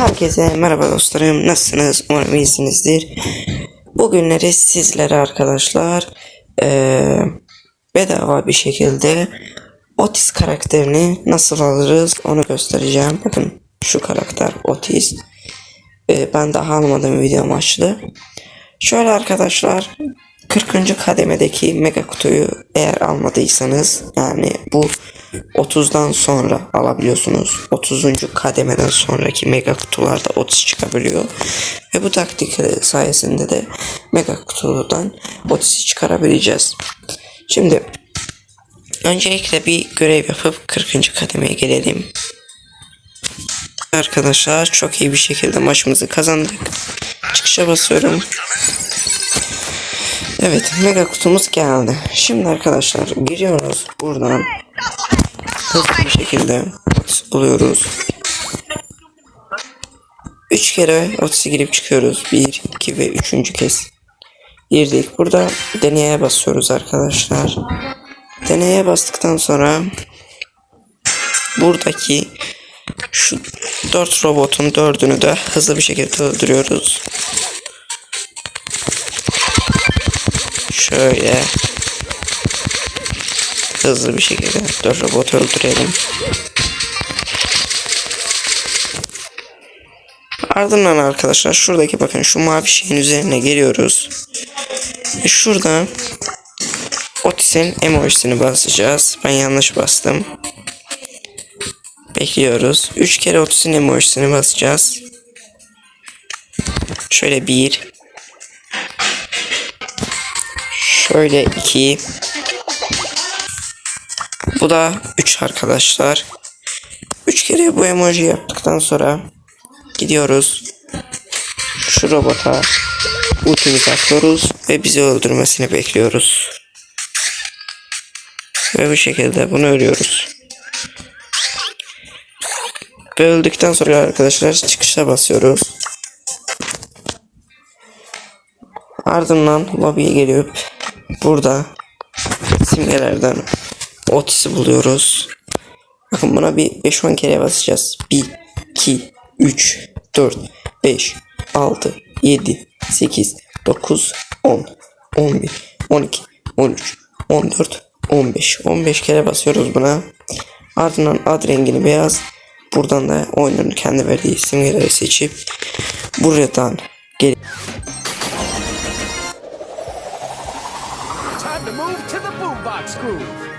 Herkese merhaba dostlarım. Nasılsınız? Umarım iyisinizdir. Bugünleri sizlere arkadaşlar eee, bedava bir şekilde Otis karakterini nasıl alırız onu göstereceğim. Bakın şu karakter Otis. Eee, ben daha almadım video amaçlı. Şöyle arkadaşlar 40. kademedeki mega kutuyu eğer almadıysanız yani bu 30'dan sonra alabiliyorsunuz. 30. kademeden sonraki mega kutularda 30 çıkabiliyor. Ve bu taktik sayesinde de mega kutudan 30'u çıkarabileceğiz. Şimdi öncelikle bir görev yapıp 40. kademeye gelelim. Arkadaşlar çok iyi bir şekilde maçımızı kazandık. Çıkışa basıyorum. Evet mega kutumuz geldi. Şimdi arkadaşlar giriyoruz buradan. Hızlı bir şekilde buluyoruz. 3 kere 30'u girip çıkıyoruz. 1, 2 ve 3. kez. Girdik. Burada deneye basıyoruz arkadaşlar. Deneye bastıktan sonra buradaki şu 4 robotun 4'ünü de hızlı bir şekilde öldürüyoruz. Şöyle hızlı bir şekilde 4 robotu öldürelim. Ardından arkadaşlar şuradaki bakın şu mavi şeyin üzerine geliyoruz. Ve şuradan Otis'in emojisini basacağız. Ben yanlış bastım. Bekliyoruz. 3 kere Otis'in emojisini basacağız. Şöyle bir. Şöyle iki. Bu da 3 arkadaşlar. 3 kere bu emoji yaptıktan sonra gidiyoruz. Şu robota ultimizi atıyoruz ve bizi öldürmesini bekliyoruz. Ve bu şekilde bunu örüyoruz. Ve öldükten sonra arkadaşlar çıkışa basıyoruz. Ardından lobiye gelip burada simgelerden Otis'i buluyoruz. Bakın buna bir 5-10 kere basacağız. 1, 2, 3, 4, 5, 6, 7, 8, 9, 10, 11, 12, 13, 14, 15. 15 kere basıyoruz buna. Ardından ad rengini beyaz. Buradan da oyunun kendi verdiği simgeleri seçip buradan gel Time to move to the boombox groove.